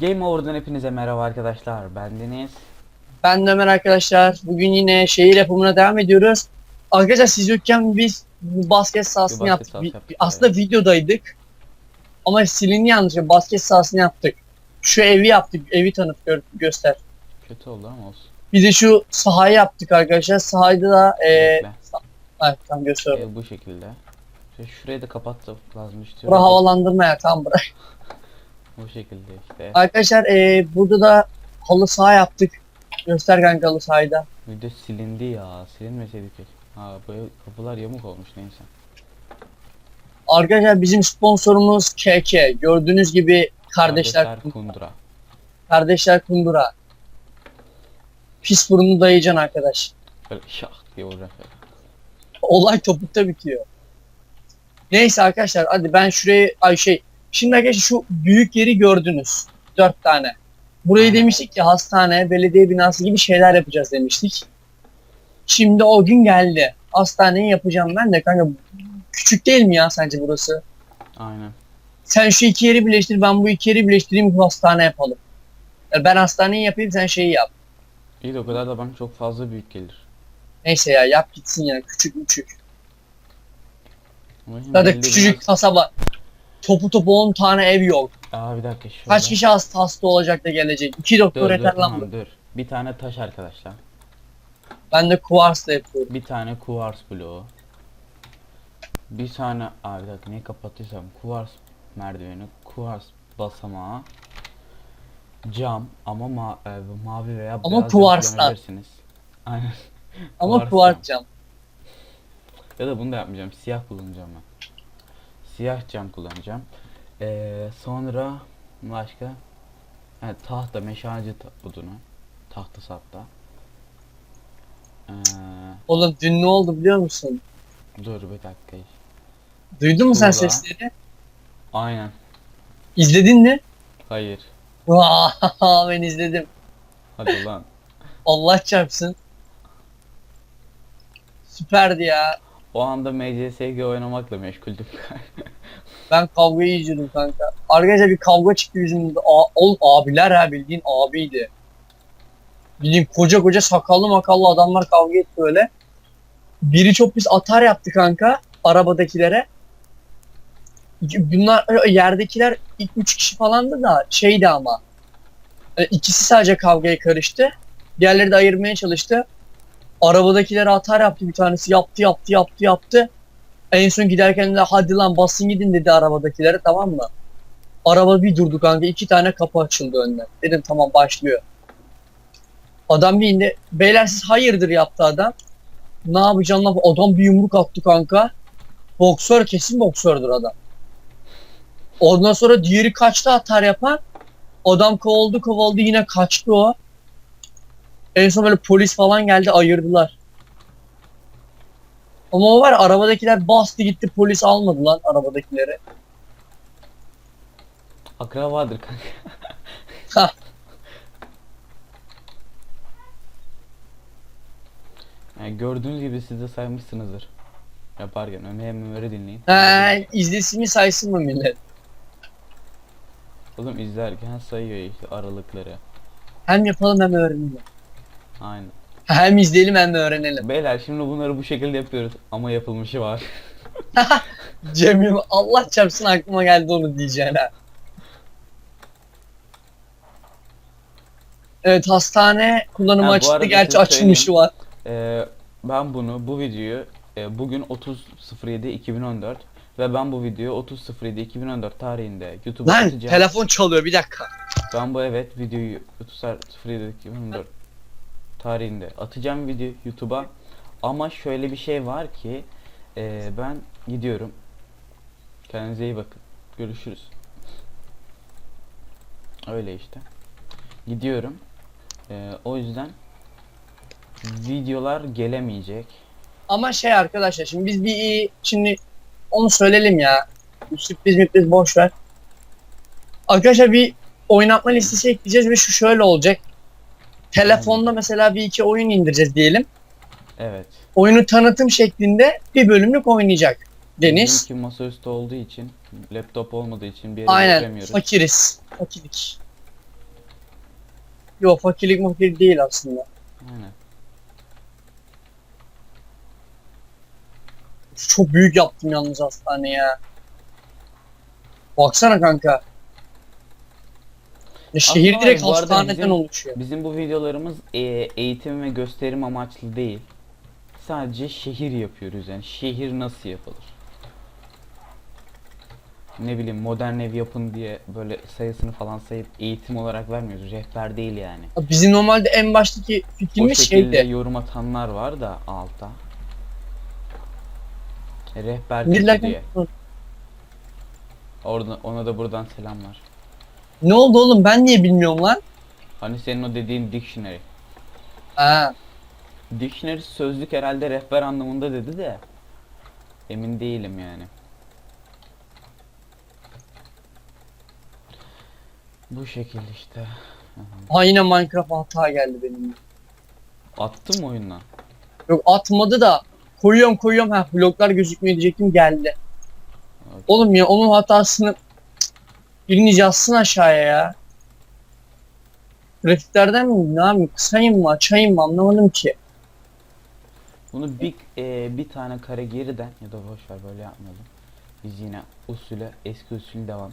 Game Over'dan hepinize merhaba arkadaşlar. Ben Deniz. Ben de Ömer arkadaşlar. Bugün yine şehir yapımına devam ediyoruz. Arkadaşlar siz yokken biz bu basket sahasını basket yaptık. sahası yaptık, aslında videodaydık. Ama silindi yanlışlıkla basket sahasını yaptık. Şu evi yaptık. Evi tanıt gör- göster. Kötü oldu ama olsun. Bir de şu sahayı yaptık arkadaşlar. Sahayda da e, Bekle. Evet, gösteriyorum. Ee, bu şekilde. Şöyle Şurayı da kapattık lazım işte. Bura havalandırma ya tamam bırak. Bu şekilde işte. Arkadaşlar e, burada da halı saha yaptık. Göster kanka halı sahayı. Video silindi ya. Silinmeseydi keşke. Ha böyle kapılar yamuk olmuş neyse. Arkadaşlar bizim sponsorumuz KK. Gördüğünüz gibi kardeşler Kardeşler Kundura. Kardeşler Kundura. Pis burnu dayayacaksın arkadaş. Böyle şak diye vuracak. Olay topukta bitiyor. Neyse arkadaşlar hadi ben şurayı ay şey. Şimdi arkadaşlar şu büyük yeri gördünüz. Dört tane. Burayı demiştik ki hastane, belediye binası gibi şeyler yapacağız demiştik. Şimdi o gün geldi. Hastaneyi yapacağım ben de kanka. Küçük değil mi ya sence burası? Aynen. Sen şu iki yeri birleştir, ben bu iki yeri birleştireyim, bu hastane yapalım. Yani ben hastaneyi yapayım, sen şeyi yap. İyi de o kadar da bana çok fazla büyük gelir. Neyse ya yap gitsin ya küçük küçük. Ama Zaten küçücük kasaba. Topu topu 10 tane ev yok. Aa bir dakika şöyle. Kaç kişi hasta hasta olacak da gelecek. İki Dur doktor dur yeter lan tamam dur. Bir tane taş arkadaşlar. Ben de kuvarsla yapıyorum. Bir tane kuvars bloğu. Bir tane abi bir dakika niye kapattıysam kuvars merdiveni, kuvars basamağı, cam ama ma e, mavi veya Ama beyaz kuvarstan. kullanabilirsiniz. Aynen. Ama kuvars cam. Ya da bunu da yapmayacağım. Siyah kullanacağım ben. Siyah cam kullanacağım. Ee, sonra başka evet, tahta meşaleci ta- odunu. Tahtası hatta. Ee, Oğlum dün ne oldu biliyor musun? dur bir dakika. Duydun mu sen Tuğla. sesleri? Aynen. İzledin mi? Hayır. Vaa ben izledim. Hadi lan. Allah çarpsın. Süperdi ya. O anda MCSG oynamakla meşguldüm. Ben kavgayı izliyordum kanka. Arkadaşlar bir kavga çıktı burada. A- oğlum abiler ha bildiğin abiydi. Bildiğin koca koca sakallı makallı adamlar kavga etti böyle. Biri çok pis atar yaptı kanka arabadakilere. Bunlar yerdekiler ilk üç kişi falandı da şeydi ama. e, ikisi sadece kavgaya karıştı. Diğerleri de ayırmaya çalıştı. Arabadakilere atar yaptı bir tanesi yaptı yaptı yaptı yaptı. En son giderken de hadi lan basın gidin dedi arabadakilere tamam mı? Araba bir durdu kanka iki tane kapı açıldı önden. Dedim tamam başlıyor. Adam bir indi. Beyler siz hayırdır yaptı adam. Ne yapacağım lan? Adam bir yumruk attı kanka. Boksör kesin boksördür adam. Ondan sonra diğeri kaçtı atar yapan. Adam kovaldı kovaldı yine kaçtı o. En son böyle polis falan geldi ayırdılar. Ama o var arabadakiler bastı gitti polis almadı lan arabadakileri. Akrabadır kanka. Ha. Yani gördüğünüz gibi siz de saymışsınızdır. Yaparken Ömer'e Ömer'i dinleyin. He izlesin mi saysın mı millet? Oğlum izlerken sayıyor işte aralıkları. Hem yapalım hem öğrenelim. Aynen. Hem izleyelim hem de öğrenelim. Beyler şimdi bunları bu şekilde yapıyoruz ama yapılmışı var. Cemil Allah çarpsın aklıma geldi onu diyeceğine. Evet hastane kullanımı Ha, bu açıldı. arada Gerçi size açılmışı var. Ee, ben bunu bu videoyu e, bugün 30.07.2014 ve ben bu videoyu 30.07.2014 tarihinde YouTube'a Lan atacağım. telefon çalıyor bir dakika. Ben bu evet videoyu 30.07.2014 tarihinde atacağım video YouTube'a. Ama şöyle bir şey var ki e, ben gidiyorum. Kendinize iyi bakın. Görüşürüz. Öyle işte. Gidiyorum. E, o yüzden videolar gelemeyecek. Ama şey arkadaşlar şimdi biz bir şimdi onu söyleyelim ya. Sürpriz müpriz boş ver. Arkadaşlar bir oynatma listesi ekleyeceğiz ve şu şöyle olacak. Telefonda mesela bir iki oyun indireceğiz diyelim. Evet. Oyunu tanıtım şeklinde bir bölümlük oynayacak Deniz. Bizimki masaüstü olduğu için, laptop olmadığı için bir yere Aynen götüremiyoruz. fakiriz. Fakirlik. Yok fakirlik fakir değil aslında. Aynen. Çok büyük yaptım yalnız hastane ya. Baksana kanka. Ya şehir Aslında direkt bu arada hastaneden bizim- oluşuyor. Bizim bu videolarımız e, eğitim ve gösterim amaçlı değil. Sadece şehir yapıyoruz yani. Şehir nasıl yapılır? Ne bileyim modern ev yapın diye böyle sayısını falan sayıp eğitim olarak vermiyoruz. Rehber değil yani. Bizim normalde en baştaki O fikrimiz şekilde şeydi. yorum atanlar var da altta. E, Rehber kötü diye. Orada, ona da buradan selamlar. Ne oldu oğlum ben niye bilmiyorum lan? Hani senin o dediğin dictionary. Ha. Dictionary sözlük herhalde rehber anlamında dedi de emin değilim yani. Bu şekilde işte. Ha yine Minecraft hata geldi benim. Attım oyundan. Yok atmadı da koyuyorum koyuyorum ha bloklar gözükmüyor diyecektim geldi. Evet. Oğlum ya onun hatasını birini yazsın aşağıya ya. Grafiklerden mi ne yapayım kısayım mı açayım mı anlamadım ki. Bunu bir e, bir tane kare geriden ya da boş ver böyle yapmayalım. Biz yine usule eski usul devam.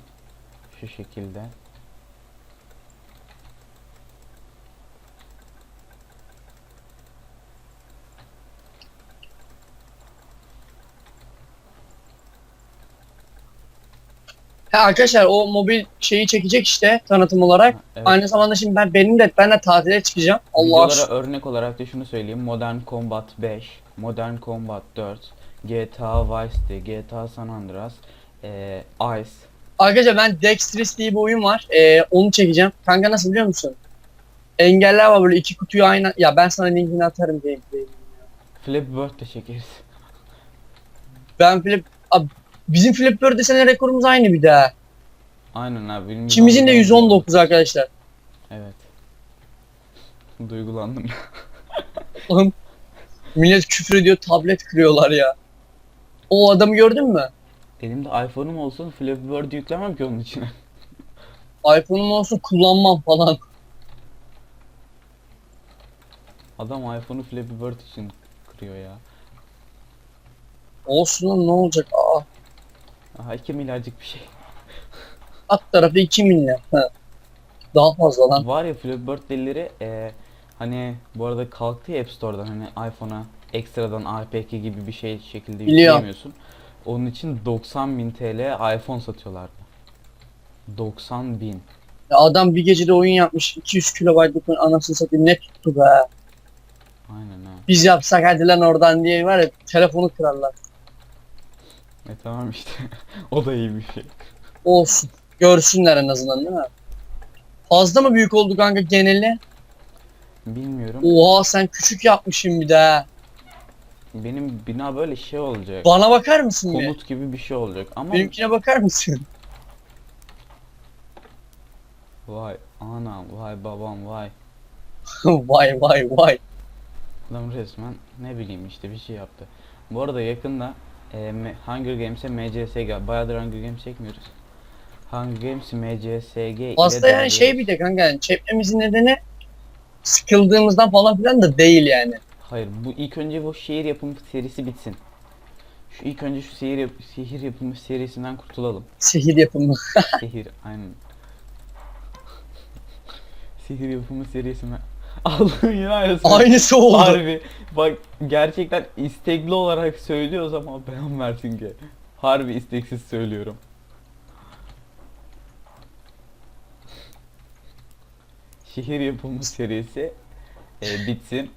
Şu şekilde. Ha, arkadaşlar o mobil şeyi çekecek işte tanıtım olarak. Evet. Aynı zamanda şimdi ben benim de ben de tatile çıkacağım. Allah Videolara aşkına. örnek olarak da şunu söyleyeyim. Modern Combat 5, Modern Combat 4, GTA Vice City, GTA San Andreas, e, Ice. Arkadaşlar ben Dexterous diye bir oyun var. Ee, onu çekeceğim. Kanka nasıl biliyor musun? Engeller var böyle iki kutuyu aynı. Ya ben sana linkini atarım gameplay. Flappy Bird de çekeriz. Ben Flip... Abi, bizim Flip Bird desene rekorumuz aynı bir daha. Aynen abi. Benim İkimizin de 119 arkadaşlar. Evet. Duygulandım. Oğlum millet küfür ediyor tablet kırıyorlar ya. O adamı gördün mü? Elimde iPhone'um olsun Flappy Bird'ü yüklemem ki onun içine. iPhone'um olsun kullanmam falan. Adam iPhone'u Flappy Bird için kırıyor ya. Olsun lan ne olacak? Aa, Aha 2 milyarcık bir şey. alt tarafı 2 milyar. Ha. Daha fazla lan. Var ya Flappy Bird delileri e, hani bu arada kalktı ya App Store'dan hani iPhone'a ekstradan APK gibi bir şey şekilde yükleyemiyorsun. Onun için 90.000 TL iPhone satıyorlardı. 90 bin. Ya adam bir gecede oyun yapmış. 200 kilobaytlık anasını satayım ne tuttu be. Aynen ha. Biz yapsak hadi lan oradan diye var ya telefonu kırarlar. E tamam işte. o da iyi bir şey. Olsun. Görsünler en azından değil mi? Fazla mı büyük oldu kanka geneli? Bilmiyorum. Oha sen küçük yapmışsın bir daha. Benim bina böyle şey olacak. Bana bakar mısın bir? Konut gibi bir şey olacak ama Benimkine bakar mısın? vay anam vay babam vay. vay vay vay. Adam resmen ne bileyim işte bir şey yaptı. Bu arada yakında e, M- Hunger Games'e MCSG bayağıdır Hunger Games çekmiyoruz. Hunger Games MCSG ile Aslında yani şey bir de kanka yani çekmemizin nedeni sıkıldığımızdan falan filan da değil yani. Hayır bu ilk önce bu şehir yapımı serisi bitsin. Şu ilk önce şu şehir, yap şehir yapımı serisinden kurtulalım. Sihir yapımı. Şehir aynen. şehir yapımı serisinden. Allah'ın yine aynısı. Aynısı oldu. Harbi bak gerçekten istekli olarak söylüyoruz ama beyan versin ki. Harbi isteksiz söylüyorum. Şehir yapımı serisi e, bitsin.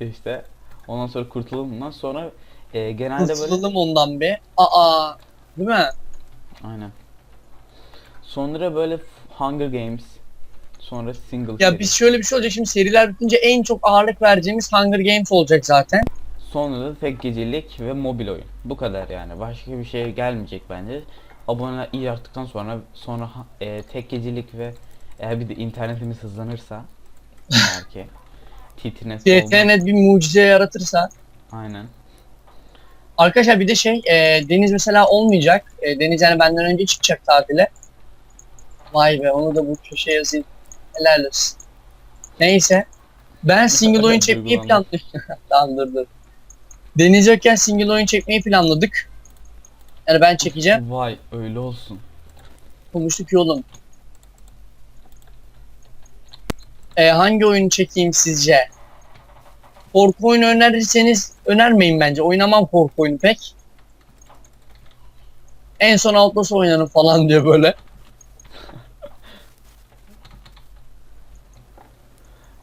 İşte ondan sonra kurtulalım bundan sonra e, genelde böyle Kurtulalım ondan bir. Aa. Değil mi? aynen. Sonra böyle Hunger Games sonra single Ya seri. biz şöyle bir şey olacak şimdi seriler bitince en çok ağırlık vereceğimiz Hunger Games olacak zaten. Sonra da tek gecelik ve mobil oyun. Bu kadar yani. Başka bir şey gelmeyecek bence. Aboneler iyi arttıktan sonra sonra e, tek gecelik ve eğer bir de internetimiz hızlanırsa belki titrines olmaz. CTNet bir mucize yaratırsa Aynen. Arkadaşlar bir de şey e, Deniz mesela olmayacak. E, Deniz yani benden önce çıkacak tatile. Vay be onu da bu köşeye yazayım. Helal olsun. Neyse. Ben single oyun çekmeyi planlıyorum. tamam dur dur. Deniz yokken single oyun çekmeyi planladık. Yani ben çekeceğim. Vay öyle olsun. Konuştuk yolum. E, hangi oyunu çekeyim sizce? Korku oyunu önerirseniz önermeyin bence. Oynamam korku oyunu pek. En son Outlast oynarım falan diyor böyle.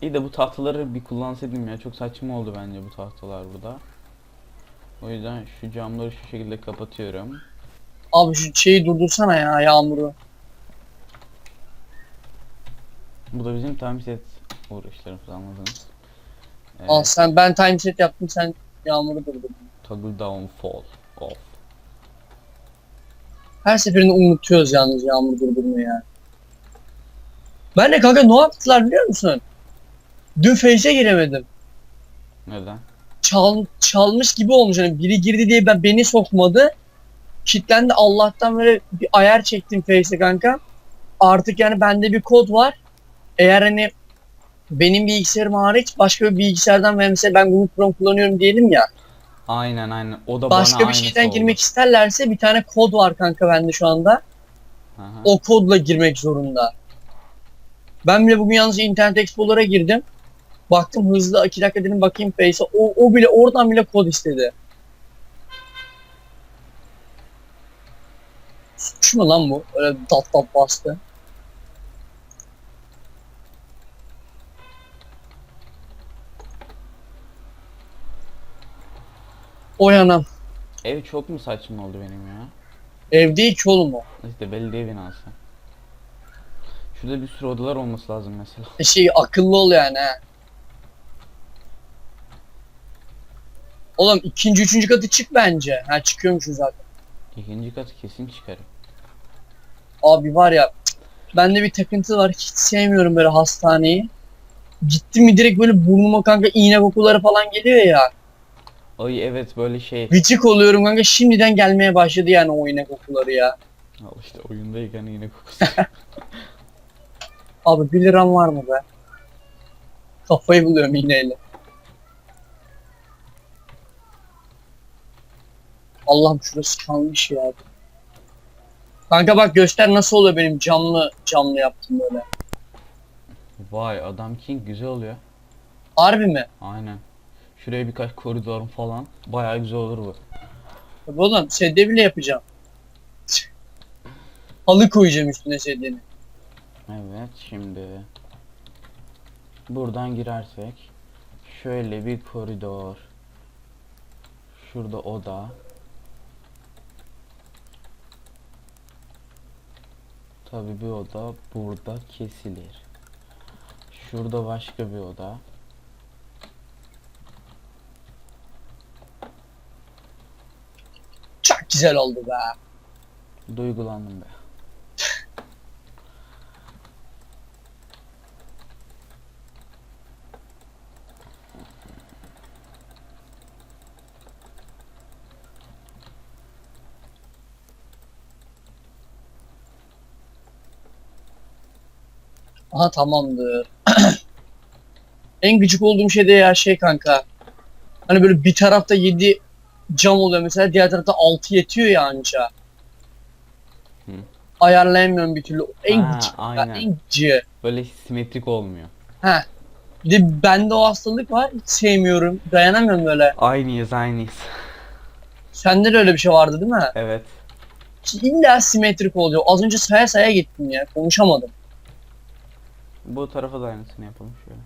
İyi de bu tahtaları bir kullansaydım ya çok saçma oldu bence bu tahtalar burada. O yüzden şu camları şu şekilde kapatıyorum. Abi şu şeyi durdursana ya yağmuru. Bu da bizim time set uğraşlarımız anladınız. Evet, Al sen ben time set yaptım sen yağmuru durdur. toggle down fall off. Her seferinde unutuyoruz yalnız yağmur durdurmayı ya. Ben de kanka ne yaptılar biliyor musun? Dün Face'e giremedim. Neden? çal, çalmış gibi olmuş. Hani biri girdi diye ben beni sokmadı. Kitlendi Allah'tan böyle bir ayar çektim Face'e kanka. Artık yani bende bir kod var. Eğer hani benim bilgisayarım hariç başka bir bilgisayardan ve mesela ben Google Chrome kullanıyorum diyelim ya. Aynen aynen. O da Başka bana bir şeyden oldu. girmek isterlerse bir tane kod var kanka bende şu anda. Aha. O kodla girmek zorunda. Ben bile bugün yalnız Internet Explorer'a girdim. Baktım hızlı 2 dakika dedim bakayım Face'e. O, o bile oradan bile kod istedi. Suç mu lan bu? Öyle dat dat bastı. O yanam. Ev çok mu saçma oldu benim ya? Evde iki oğlum o. İşte belediye binası. Şurada bir sürü odalar olması lazım mesela. Şey akıllı ol yani ha. Oğlum ikinci üçüncü katı çık bence. Ha çıkıyormuşuz zaten. İkinci kat kesin çıkarım. Abi var ya bende bir takıntı var. Hiç sevmiyorum böyle hastaneyi. Gittim mi direkt böyle burnuma kanka iğne kokuları falan geliyor ya. Ay evet böyle şey. Gıcık oluyorum kanka şimdiden gelmeye başladı yani o iğne kokuları ya. Al işte oyundayken yine kokusu. Abi 1 liram var mı be? Kafayı buluyorum iğneyle. Allah'ım şurası kalmış ya. Kanka bak göster nasıl oluyor benim camlı camlı yaptım böyle. Vay adam king güzel oluyor. Harbi mi? Aynen. Şuraya birkaç koridor falan. Bayağı güzel olur bu. Tabii oğlum sedye bile yapacağım. Halı koyacağım üstüne sedyenin. Evet şimdi buradan girersek şöyle bir koridor. Şurada oda. Tabii bir oda burada kesilir. Şurada başka bir oda. Çok güzel oldu be. Duygulandım be. Aha tamamdır. en gıcık olduğum şey de ya şey kanka. Hani böyle bir tarafta 7 cam oluyor mesela diğer tarafta 6 yetiyor ya anca. Hı. Ayarlayamıyorum bir türlü. En Ha, gıcık. ya, en gıcığı. Böyle simetrik olmuyor. Heh. Bir de bende o hastalık var. Hiç sevmiyorum. Dayanamıyorum böyle. Aynıyız aynıyız. Sende de öyle bir şey vardı değil mi? Evet. İlla simetrik oluyor. Az önce saya saya gittim ya. Konuşamadım. Bu tarafa da aynısını yapalım şöyle.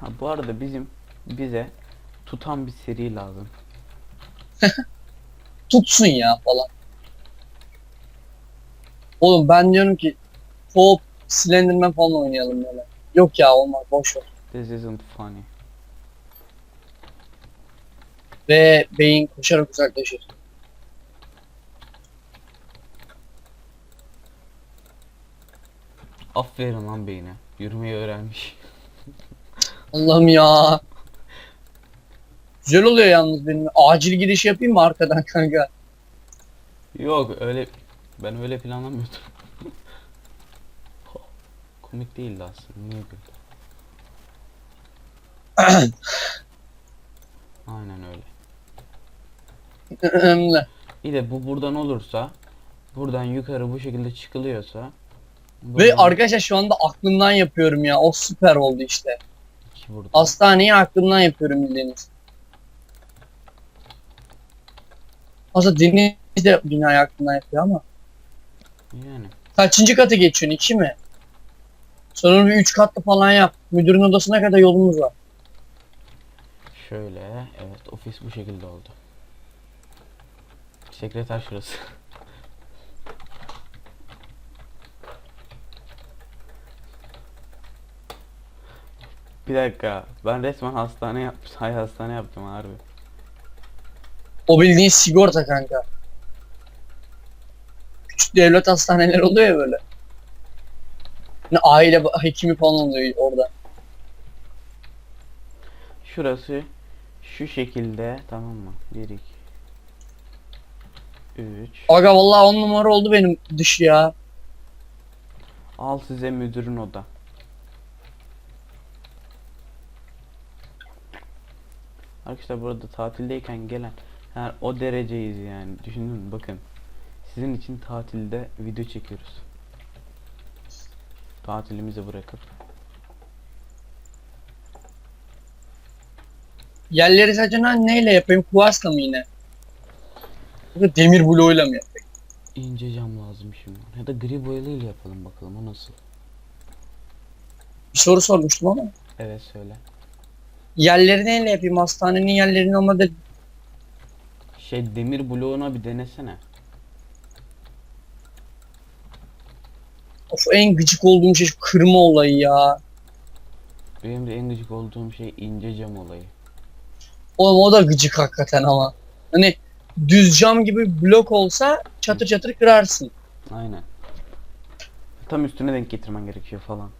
Ha bu arada bizim bize tutan bir seri lazım. Tutsun ya falan. Oğlum ben diyorum ki Pop, Slenderman falan oynayalım böyle. Yok ya olmaz boş ver. This isn't funny. Ve beyin koşarak uzaklaşır. Aferin lan beyine. Yürümeyi öğrenmiş. Allah'ım ya. Güzel oluyor yalnız benim. Acil giriş yapayım mı arkadan kanka? Yok öyle ben öyle planlamıyordum. Komik değildi aslında. Niye güldü? Aynen öyle. Önemli. De bu buradan olursa buradan yukarı bu şekilde çıkılıyorsa Ve buradan arkadaşlar şu anda aklımdan yapıyorum ya. O süper oldu işte. iki buradan. Hastaneyi aklımdan yapıyorum bildiğiniz. Aslında Deniz de binayı aklımdan yapıyor ama. yani Kaçıncı katı geçiyorsun? iki mi? Sonra bir üç katlı falan yap. Müdürün odasına kadar yolumuz var. şöyle evet ofis bu şekilde oldu. Sekreter şurası. Bir dakika ben resmen hastane yapmış. Hay hastane yaptım harbi. O bildiğin sigorta kanka. Küçük devlet hastaneleri oluyor ya böyle. Ne aile hekimi falan oluyor orada. Şurası şu şekilde tamam mı? 1 2 3 Aga vallahi on numara oldu benim dış ya. Al size müdürün oda. Arkadaşlar burada tatildeyken gelen yani o dereceyiz yani düşünün bakın sizin için tatilde video çekiyoruz. Tatilimizi bırakıp Yerleri ne- neyle yapayım? Kuvasla mı yine? Demir bloğuyla mı yapayım? ince cam lazım şimdi. Ya da gri boyalıyla yapalım bakalım o nasıl. Bir soru sormuştum ama. Evet söyle. Yerleri neyle yapayım? Hastanenin yerlerini olmadı. Şey demir bloğuna bir denesene. Of en gıcık olduğum şey şu kırma olayı ya. Benim de en gıcık olduğum şey ince cam olayı. Oğlum o da gıcık hakikaten ama. Hani düz cam gibi blok olsa çatır çatır kırarsın. Aynen. Tam üstüne denk getirmen gerekiyor falan.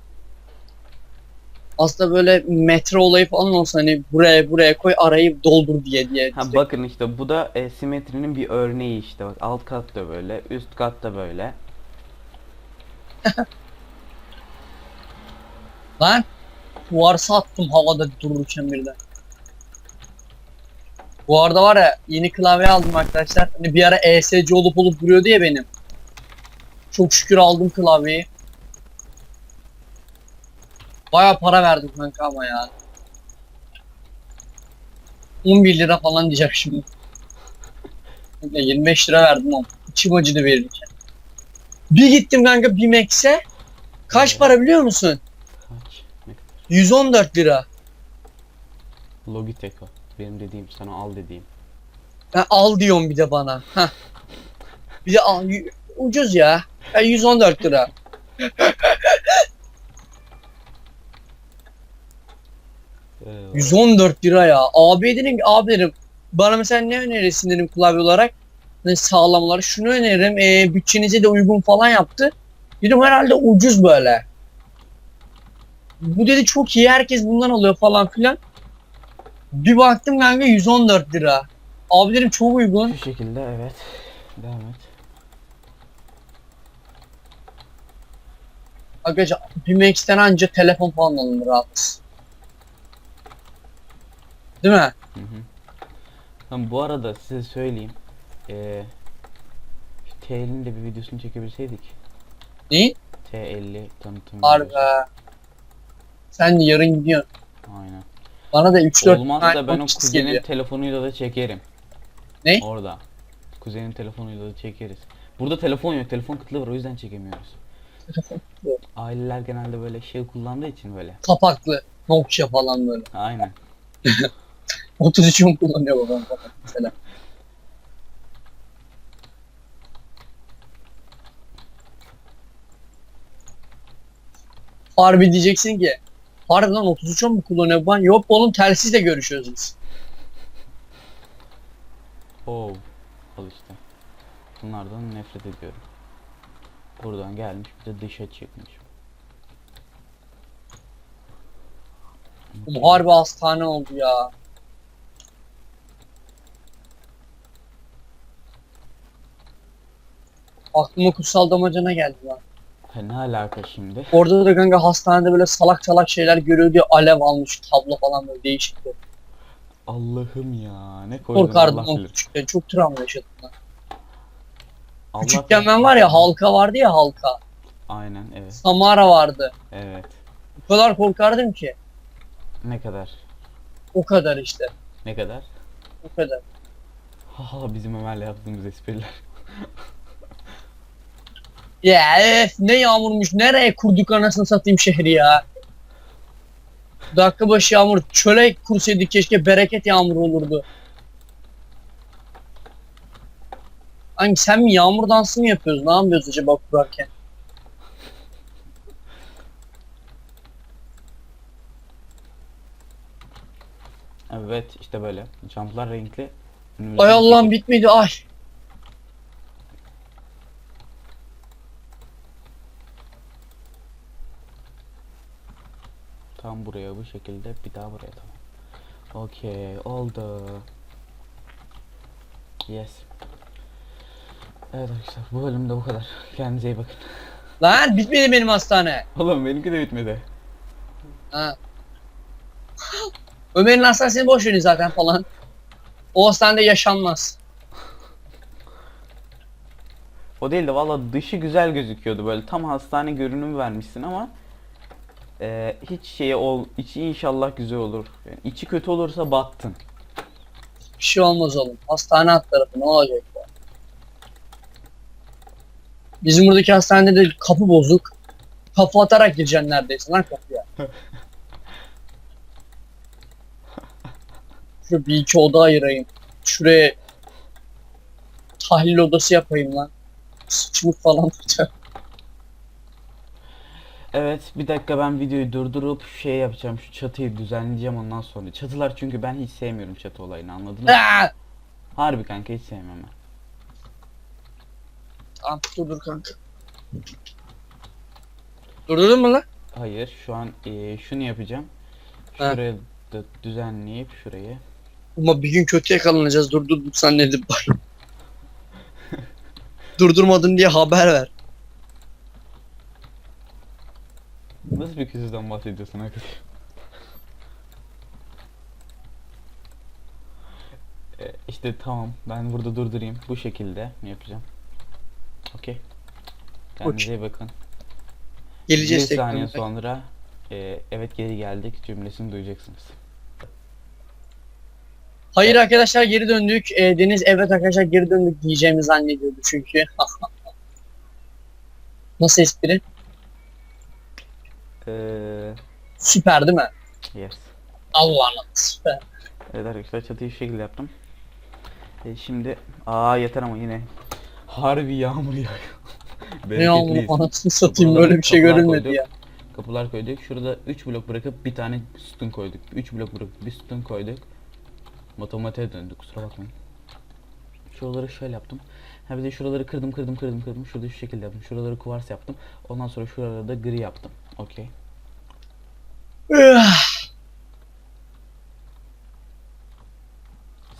Aslında böyle metre olayı falan olsa hani buraya buraya koy arayı doldur diye diye. Ha bakın işte bu da e, simetrinin bir örneği işte bak alt kat da böyle üst kat da böyle. Lan varsa attım havada dururken birden. Bu arada var ya yeni klavye aldım arkadaşlar. Hani bir ara ESC olup olup duruyordu ya benim. Çok şükür aldım klavyeyi. Baya para verdim kanka ama ya. 11 lira falan diyeceğim şimdi. Ya 25 lira verdim ama. İçim acıdı verirken. Bir gittim kanka BİMEX'e. Kaç para biliyor musun? Kaç? Ne kadar? 114 lira. Logitech o. Benim dediğim sana al dediğim. Ben al diyorum bir de bana. Heh. Bir de al. Ucuz ya. Ben 114 lira. Ee, 114 lira ya. Abi dedim ki abi dedim. Bana mesela ne önerirsin dedim klavye olarak. Ne sağlam olarak. Şunu öneririm. E, bütçenize de uygun falan yaptı. Dedim herhalde ucuz böyle. Bu dedi çok iyi. Herkes bundan alıyor falan filan. Bir baktım kanka 114 lira. Abi dedim çok uygun. Şu şekilde evet. Devam et. Arkadaşlar BİMEX'ten anca telefon falan alınır rahat. Değil mi? Hı hı. Tamam bu arada size söyleyeyim. Ee, T50'nin de bir videosunu çekebilseydik. Neyi? T50 tanıtım Harbi. Sen yarın gidiyorsun. Aynen. Bana da 3-4 Olmaz da ben o kuzenin telefonuyla da çekerim. Ne? Orada. Kuzenin telefonuyla da çekeriz. Burada telefon yok. Telefon kıtlığı var o yüzden çekemiyoruz. Aileler genelde böyle şey kullandığı için böyle. Kapaklı. Nokia falan böyle. Aynen. 33 mu kullanıyor babam mesela. Harbi diyeceksin ki Harbiden 33 mu kullanıyor bu? Yok oğlum telsizle görüşüyoruz biz. Oo. Al işte. Bunlardan nefret ediyorum. Buradan gelmiş bir de dışa çıkmış. Oğlum harbi hastane oldu ya. Aklıma kutsal damacana geldi lan. Ha, ne alaka şimdi? Orada da kanka hastanede böyle salak salak şeyler görüyordu ya alev almış tablo falan böyle değişikti. Allah'ım ya ne koydun Korkardım Allah bilir. küçükken çok travma yaşadım ben. Allah Küçükken ben var ya halka vardı ya halka. Aynen evet Samara vardı. evet. O kadar korkardım ki. Ne kadar? O kadar işte. Ne kadar? O kadar. Haha bizim Ömer'le yaptığımız espriler. Ya öf, ne yağmurmuş. Nereye kurduk anasını satayım şehri ya. Dakika başı yağmur. Çöle kursaydık keşke bereket yağmur olurdu. Hangi sen mi yağmur dansı mı yapıyoruz? Ne yapıyoruz acaba kurarken? Evet işte böyle. Jumplar renkli. Ay Allah'ım çekil. bitmedi ay. Tam buraya bu şekilde bir daha buraya tamam. Okey oldu. Yes. Evet arkadaşlar bu bölümde bu kadar. Kendinize iyi bakın. Lan bitmedi benim hastane. Oğlum benimki de bitmedi. Ha. Ömer'in hastanesini boş verin zaten falan. O hastanede yaşanmaz. O değil de valla dışı güzel gözüküyordu böyle tam hastane görünümü vermişsin ama eee, hiç şeye ol içi inşallah güzel olur. Yani içi kötü olursa battın. Bir şey olmaz oğlum. Hastane alt tarafı ne olacak ya? Bizim buradaki hastanede de kapı bozuk. Kapı atarak gireceksin neredeyse lan kapıya. Şu bir iki oda ayırayım. Şuraya tahlil odası yapayım lan. Sıçmık falan tutacak. Evet bir dakika ben videoyu durdurup şey yapacağım şu çatıyı düzenleyeceğim ondan sonra. Çatılar çünkü ben hiç sevmiyorum çatı olayını anladın mı? Aa! Harbi kanka hiç sevmem ben. Tamam dur dur kanka. Durdurdun mu lan? Hayır şu an eee, şunu yapacağım. Ha. Şuraya da düzenleyip şurayı. Ama bir gün kötü yakalanacağız. Durdurduk zannedip var. Durdurmadın diye haber ver. Nasıl bir küsüzden bahsediyorsun arkadaş? E, işte tamam ben burada durdurayım bu şekilde mi yapacağım? Okey. Kendinize iyi bakın. Bir Geleceğiz saniye tekrar. sonra e, evet geri geldik cümlesini duyacaksınız. Hayır arkadaşlar geri döndük. Ee, Deniz evet arkadaşlar geri döndük diyeceğimi zannediyordu çünkü. Nasıl espri? Eee Süper değil mi? yes. Allah'ım süper. Evet arkadaşlar çatıyı şu şekilde yaptım. E, şimdi aa yeter ama yine harbi yağmur yağıyor. Ne yağmur Bereketliyiz. anasını satayım Buralara böyle bir şey kapılar görülmedi koyduk. ya. Kapılar koyduk. Şurada 3 blok bırakıp bir tane sütun koyduk. 3 blok bırakıp bir sütun koyduk. Matematiğe döndük kusura bakmayın. Şuraları şöyle yaptım. Ha bir de şuraları kırdım kırdım kırdım kırdım. Şurada şu şekilde yaptım. Şuraları kuvars yaptım. Ondan sonra şuraları da gri yaptım. Okey.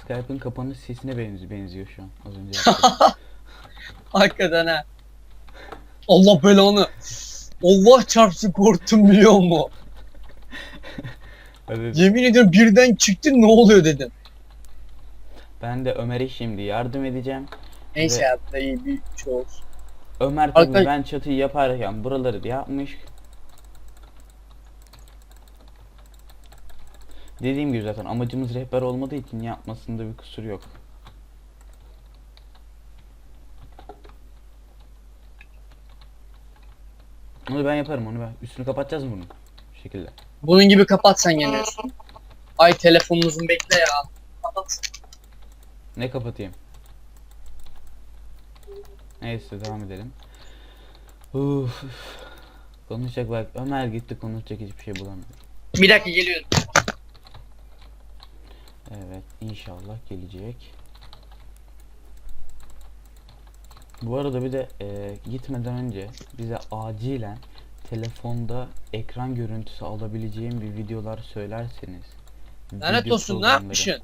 Skype'ın kapanış sesine benziyor, benziyor şu an. Az önce. Hakikaten ha. Allah belanı. Allah çarpsın korktum biliyor musun? Hadi. Yemin ediyorum birden çıktın ne oluyor dedim. Ben de Ömer'e şimdi yardım edeceğim. Neyse Ve- da iyi bir şey olsun. Ömer tabii Arkadaş- ben çatıyı yaparken buraları yapmış. Dediğim gibi zaten amacımız rehber olmadığı için yapmasında bir kusur yok. Onu ben yaparım onu ben. Üstünü kapatacağız mı bunun? Bu şekilde. Bunun gibi kapat sen geliyorsun. Ay telefonunuzun bekle ya. Kapat. Ne kapatayım? Neyse devam edelim. Uf. Konuşacak bak Ömer gitti konuşacak hiçbir şey bulamıyorum. Bir dakika geliyorum. Evet inşallah gelecek. Bu arada bir de e, gitmeden önce bize acilen telefonda ekran görüntüsü alabileceğim bir videolar söylerseniz. Lanet video olsun ne programları yapmışsın?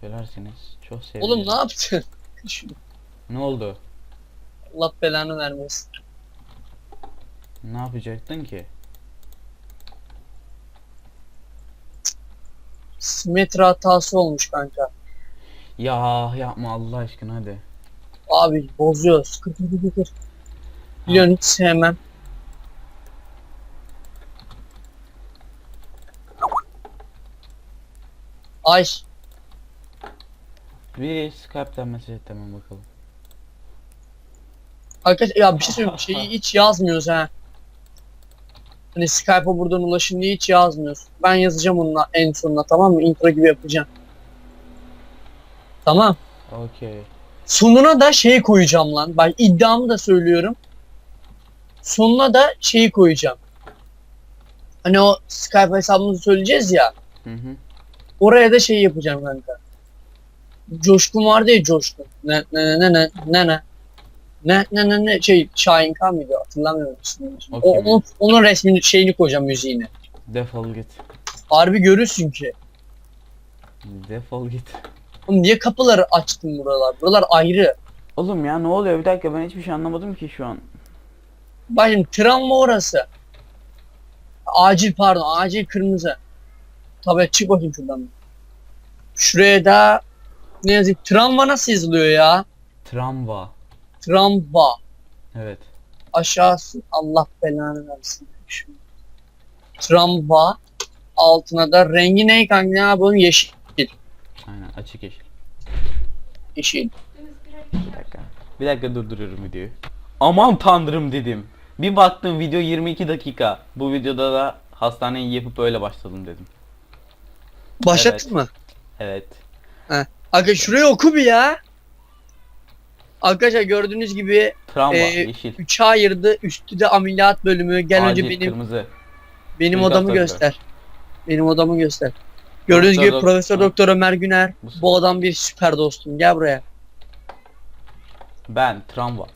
Söylerseniz çok sevinirim. Oğlum ne yaptın? Ne oldu? Allah belanı vermesin. Ne yapacaktın ki? Simetri hatası olmuş kanka. Ya yapma Allah aşkına hadi. Abi bozuyoruz. Kır kır kır kır. Biliyorsun hiç sevmem. Ay Bir Skype'ten mesaj et hemen bakalım. Arkadaş ya bir şey söyleyeyim şeyi hiç yazmıyoruz ha. Hani Skype'a buradan ulaşın diye hiç yazmıyoruz. Ben yazacağım onunla en sonuna tamam mı? Intro gibi yapacağım. Tamam. Okey. Sonuna da şey koyacağım lan. Bak iddiamı da söylüyorum. Sonuna da şeyi koyacağım. Hani o Skype hesabımızı söyleyeceğiz ya. Hı hı. Oraya da şey yapacağım kanka. Coşkun vardı ya Coşkun. Ne ne ne ne ne ne. Ne ne ne ne şey Şahin Khan mıydı hatırlamıyorum. O, Okey. onun, onun resmini şeyini koyacağım müziğini. Defol git. Harbi görürsün ki. Defol git. Oğlum niye kapıları açtın buralar? Buralar ayrı. Oğlum ya ne oluyor bir dakika ben hiçbir şey anlamadım ki şu an. Bak şimdi travma orası. Acil pardon acil kırmızı. Tabii çık bakayım şuradan. Şuraya da ne yazayım? Travma nasıl yazılıyor ya? Tramva. Travma. Evet. Aşağısı Allah belanı versin. Şu. Travma. Altına da rengi ne kanka ne yapalım? Yeşil. Aynen açık yeşil. Yeşil. Bir dakika. Bir dakika durduruyorum videoyu. Aman tanrım dedim. Bir baktım video 22 dakika. Bu videoda da hastaneyi yapıp öyle başladım dedim. Başlattın mı? Evet. Aga şurayı oku bir ya. Arkadaşlar gördüğünüz gibi Travma Ee, yeşil. 3'e ayırdı. Üstü de ameliyat bölümü. Gel önce Acil benim kırmızı. Benim Suikast odamı doktor. göster. Benim odamı göster. Gördüğünüz Profesör gibi dok- Profesör Ha. Doktor Ömer Güner. Bu- Bu adam bir süper dostum. Gel buraya. Ben tramva.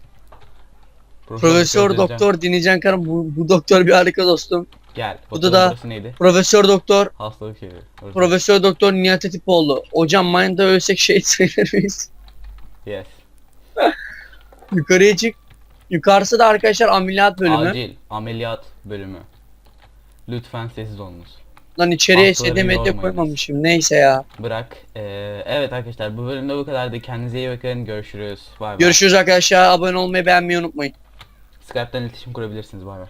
Profesör. Doktor dinleyeceksin karım. Bu, bu doktor bir harika dostum. Gel. Bu da da- burası neydi? Profesör Doktor Hastalık. Orası. Profesör Doktor Nihat Atipoğlu. Hocam Mind'da ölsek şey sayılır mıyız? Yes. Yukarıya çık. Yukarısı da arkadaşlar ameliyat bölümü. Acil ameliyat bölümü. Lütfen sessiz olunuz. Lan içeriye Hastaları SD medya yormayınız. koymamışım. Neyse ya. Bırak. Ee, evet arkadaşlar bu bölümde bu kadardı. Kendinize iyi bakın. Görüşürüz. Bay bay. Görüşürüz arkadaşlar. Abone olmayı beğenmeyi unutmayın. Skype'den iletişim kurabilirsiniz. Bay bay.